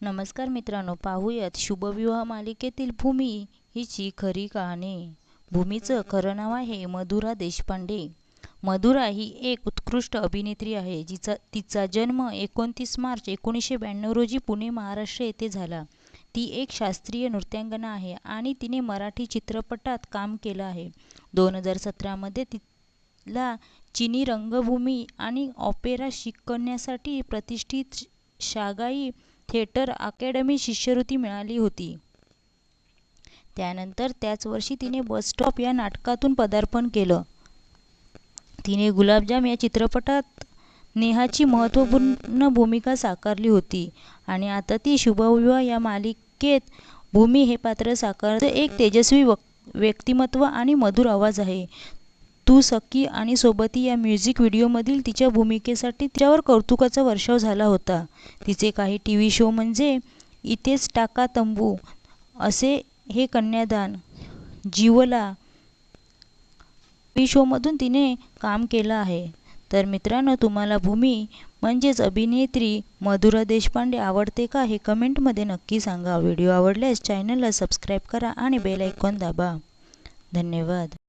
नमस्कार मित्रांनो पाहूयात शुभविवाह मालिकेतील भूमी हिची खरी कहाणी. भूमीचं खरं नाव आहे मधुरा देशपांडे. मधुरा ही एक उत्कृष्ट अभिनेत्री आहे जिचा तिचा जन्म एकोणतीस मार्च एकोणीसशे ब्याण्णव रोजी पुणे महाराष्ट्र येथे झाला. ती एक शास्त्रीय नृत्यांगना आहे आणि तिने मराठी चित्रपटात काम केलं आहे. दोन हजार सतरामध्ये तिला चिनी रंगभूमी आणि ऑपेरा शिकण्यासाठी प्रतिष्ठित शागाई थिएटर अकॅडमी शिष्यवृत्ती मिळाली होती. त्यानंतर त्याच वर्षी तिने बस स्टॉप या नाटकातून पदार्पण केलं. तिने गुलाबजाम या चित्रपटात नेहाची महत्त्वपूर्ण भूमिका साकारली होती आणि आता ती शुभविवाह या मालिकेत भूमी हे पात्र साकारते एक तेजस्वी व्यक्तिमत्व आणि मधुर आवाज आहे. तू सखी आणि सोबती या म्युझिक व्हिडिओमधील तिच्या भूमिकेसाठी तिच्यावर कौतुकाचा वर्षाव झाला होता. तिचे काही टी व्ही शो म्हणजे इथेच टाका तंबू असे हे कन्यादान जीवला टी शोमधून तिने काम केलं आहे. तर मित्रांनो तुम्हाला भूमी म्हणजेच अभिनेत्री मधुरा देशपांडे आवडते का हे कमेंटमध्ये नक्की सांगा. व्हिडिओ आवडल्यास चॅनलला सबस्क्राईब करा आणि बेल ऐकॉन दाबा. धन्यवाद.